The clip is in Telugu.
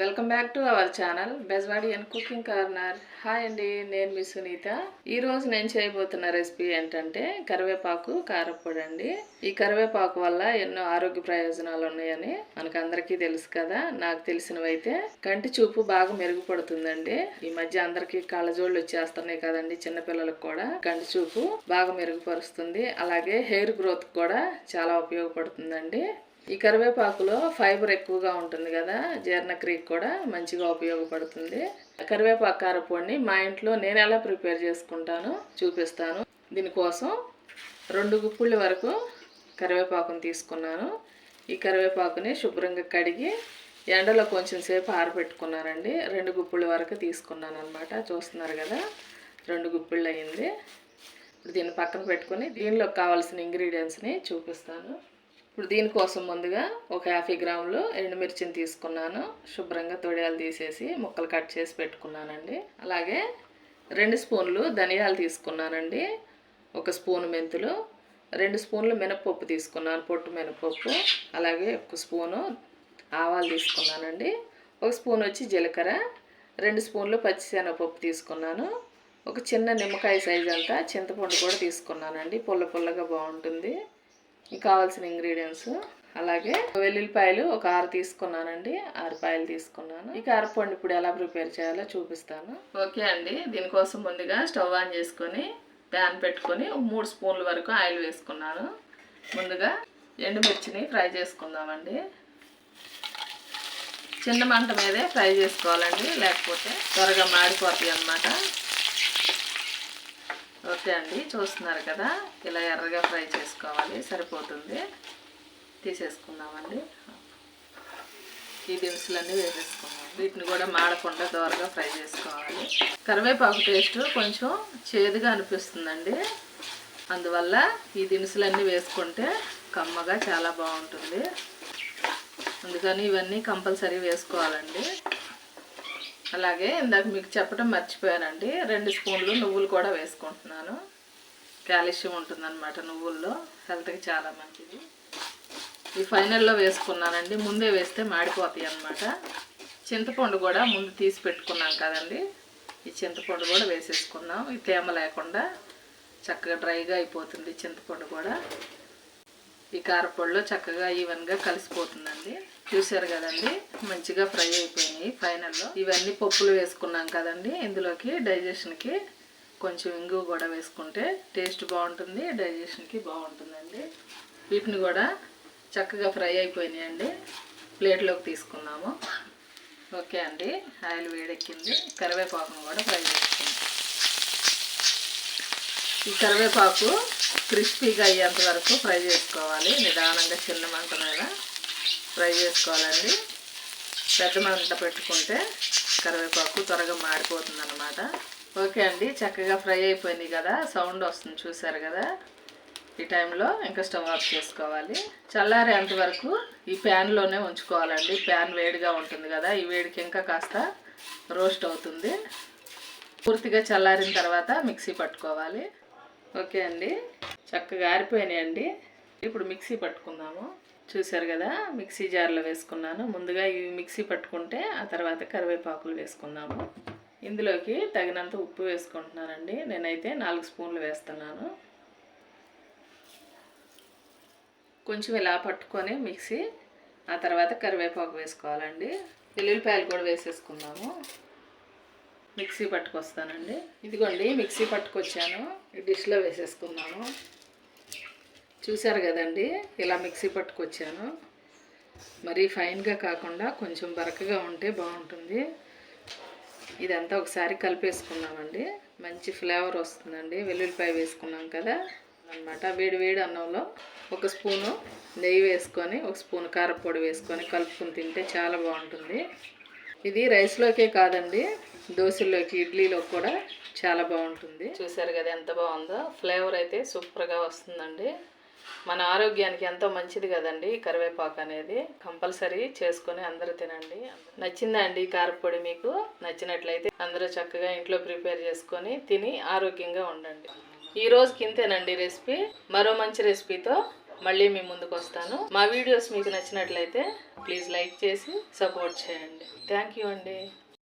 Welcome back to our channel Bezwadi and cooking corner. Hi అండి నేను మీ సునీత. ఈరోజు నేను చేయబోతున్న రెసిపీ ఏంటంటే కరివేపాకు కారపొడి అండి. ఈ కరివేపాకు వల్ల ఎన్నో ఆరోగ్య ప్రయోజనాలు ఉన్నాయని మనకు అందరికీ తెలుసు కదా. నాకు తెలిసినవైతే కంటి చూపు బాగా మెరుగుపడుతుందండి. ఈ మధ్య అందరికీ కళ్ళజోళ్ళు వచ్చేస్తున్నాయి కదండి చిన్నపిల్లలకు కూడా. కంటి చూపు బాగా మెరుగుపరుస్తుంది. అలాగే హెయిర్ గ్రోత్ కూడా చాలా ఉపయోగపడుతుందండి. ఈ కరివేపాకులో ఫైబర్ ఎక్కువగా ఉంటుంది కదా జీర్ణక్రియకు కూడా మంచిగా ఉపయోగపడుతుంది. కరివేపాకు కారపొడిని మా ఇంట్లో నేను ఎలా ప్రిపేర్ చేసుకుంటానో చూపిస్తాను. దీనికోసం రెండు గుప్పుళ్ళ వరకు కరివేపాకుని తీసుకున్నాను. ఈ కరివేపాకుని శుభ్రంగా కడిగి ఎండలో కొంచెం సేపు ఆరబెట్టుకున్నానండి. రెండు గుప్పుళ్ళ వరకు తీసుకున్నాను అనమాట చూస్తున్నారు కదా రెండు గుప్పిళ్ళు అయింది ఇప్పుడు దీన్ని పక్కన పెట్టుకొని దీనిలో కావాల్సిన ఇంగ్రీడియంట్స్ని చూపిస్తాను. ఇప్పుడు దీనికోసం ముందుగా ఒక యాభై గ్రాములు ఎండుమిర్చిని తీసుకున్నాను. శుభ్రంగా తొడియాలు తీసేసి ముక్కలు కట్ చేసి పెట్టుకున్నానండి. అలాగే రెండు స్పూన్లు ధనియాలు తీసుకున్నానండి. ఒక స్పూన్ మెంతులు రెండు స్పూన్లు మినపప్పు తీసుకున్నాను పొట్టు మినపప్పు అలాగే ఒక స్పూను ఆవాలు తీసుకున్నానండి. ఒక స్పూన్ వచ్చి జీలకర్ర రెండు స్పూన్లు పచ్చిశనగపప్పు తీసుకున్నాను. ఒక చిన్న నిమ్మకాయ సైజ్ అంతా చింతపండు కూడా తీసుకున్నానండి. పుల్ల పుల్లగా బాగుంటుంది. కావాల్సిన ఇంగ్రీడియంట్స్ అలాగే వెల్లుల్లిపాయలు ఒక ఆరు తీసుకున్నానండి. ఆరు పాయలు తీసుకున్నాను. ఈ కారపండు ఇప్పుడు ఎలా ప్రిపేర్ చేయాలో చూపిస్తాను. ఓకే అండి. దీనికోసం ముందుగా స్టవ్ ఆన్ చేసుకొని ప్యాన్ పెట్టుకొని మూడు స్పూన్ల వరకు ఆయిల్ వేసుకున్నాను. ముందుగా ఎండుమిర్చిని ఫ్రై చేసుకుందామండి. చిన్న మంట మీదే ఫ్రై చేసుకోవాలండి లేకపోతే త్వరగా మాడిపోతాయి అన్నమాట. ఓకే అండి చూస్తున్నారు కదా. ఇలా ఎర్రగా ఫ్రై చేసుకోవాలి. సరిపోతుంది. తీసేసుకుందామండి. ఈ దినుసులన్నీ వేసేసుకున్నాం వీటిని కూడా మాడకుండా దోరగా ఫ్రై చేసుకోవాలి. కరివేపాకు టేస్ట్ కొంచెం చేదుగా అనిపిస్తుందండి. అందువల్ల ఈ దినుసులన్నీ వేసుకుంటే కమ్మగా చాలా బాగుంటుంది. అందుకని ఇవన్నీ కంపల్సరీ వేసుకోవాలండి. అలాగే ఇందాక మీకు చెప్పడం మర్చిపోయానండి. రెండు స్పూన్లు నువ్వులు కూడా వేసుకుంటున్నాను. కాల్షియం ఉంటుందన్నమాట నువ్వుల్లో. హెల్త్కి చాలా మంచిది. ఈ ఫైనల్లో వేసుకున్నానండి. ముందే వేస్తే మాడిపోతాయి అన్నమాట. చింతపండు కూడా ముందు తీసి పెట్టుకున్నాం కదండి. ఈ చింతపండు కూడా వేసేసుకున్నాం. ఈ తేమ లేకుండా చక్కగా డ్రైగా అయిపోతుంది చింతపండు కూడా. ఈ కారపొడిలో చక్కగా ఈవెన్గా కలిసిపోతుందండి. చూసారు కదండి? మంచిగా ఫ్రై అయిపోయినాయి ఫైనల్లో. ఇవన్నీ పప్పులు వేసుకున్నాం కదండి. ఇందులోకి డైజెషన్కి కొంచెం ఇంగువ కూడా వేసుకుంటే టేస్ట్ బాగుంటుంది డైజెషన్కి బాగుంటుందండి. వీటిని కూడా చక్కగా ఫ్రై అయిపోయినాయండి. ప్లేట్లోకి తీసుకున్నాము. ఓకే అండి. ఆయిల్ వేడెక్కింది. కరివేపాకును కూడా ఫ్రై చేసుకుందాం ఈ కరివేపాకు క్రిస్పీగా అయ్యేంత వరకు ఫ్రై చేసుకోవాలి. నిదానంగా చిన్న మంట మీద ఫ్రై చేసుకోవాలండి. పెద్ద మంట పెట్టుకుంటే కరివేపాకు త్వరగా మాడిపోతుంది అనమాట ఓకే అండి చక్కగా ఫ్రై అయిపోయింది కదా సౌండ్ వస్తుంది చూసారు కదా. ఈ టైంలో ఇంకా స్టవ్ ఆఫ్ చేసుకోవాలి. చల్లారేంత వరకు ఈ ప్యాన్లోనే ఉంచుకోవాలండి. ప్యాన్ వేడిగా ఉంటుంది కదా ఈ వేడికి ఇంకా కాస్త రోస్ట్ అవుతుంది. పూర్తిగా చల్లారిన తర్వాత మిక్సీ పట్టుకోవాలి. ఓకే అండి. చక్కగా ఆరిపోయినాయండి. ఇప్పుడు మిక్సీ పట్టుకుందాము. చూసారు కదా మిక్సీ జార్లో వేసుకున్నాను. ముందుగా ఇవి మిక్సీ పట్టుకుంటే ఆ తర్వాత కరివేపాకులు వేసుకుందాము. ఇందులోకి తగినంత ఉప్పు వేసుకుంటున్నానండి. నేనైతే నాలుగు స్పూన్లు వేస్తున్నాను. కొంచెం ఇలా పట్టుకొని మిక్సీ ఆ తర్వాత కరివేపాకు వేసుకోవాలండి. వెల్లుల్లిపాయలు కూడా వేసేసుకుందాము. మిక్సీ పట్టుకొస్తానండి. ఇదిగోండి మిక్సీ పట్టుకొచ్చాను. ఈ డిష్లో వేసేసుకున్నాను చూశారు కదండి ఇలా మిక్సీ పట్టుకొచ్చాను. మరీ ఫైన్గా కాకుండా కొంచెం బరకగా ఉంటే బాగుంటుంది. ఇదంతా ఒకసారి కలిపేసుకున్నామండి మంచి ఫ్లేవర్ వస్తుందండి. వెల్లుల్లిపాయ వేసుకున్నాం కదా అనమాట వేడి వేడి అన్నంలో ఒక స్పూను నెయ్యి వేసుకొని ఒక స్పూన్ కారపొడి వేసుకొని కలుపుకొని తింటే చాలా బాగుంటుంది. ఇది రైస్లోకే కాదండి దోశల్లోకి ఇడ్లీలో కూడా చాలా బాగుంటుంది. చూసారు కదా ఎంత బాగుందో. ఫ్లేవర్ అయితే సూపర్గా వస్తుందండి. మన ఆరోగ్యానికి ఎంతో మంచిది కదండి కరివేపాకు అనేది. కంపల్సరీ చేసుకొని అందరూ తినండి. నచ్చిందా అండి కారపొడి మీకు? నచ్చినట్లయితే అందరూ చక్కగా ఇంట్లో ప్రిపేర్ చేసుకొని తిని ఆరోగ్యంగా ఉండండి. ఈ రోజుకి ఇంతేనండి రెసిపీ. మరో మంచి రెసిపీతో మళ్ళీ మీ ముందుకు వస్తాను. మా వీడియోస్ మీకు నచ్చినట్లయితే ప్లీజ్ లైక్ చేసి సపోర్ట్ చేయండి. థ్యాంక్ యూ అండి.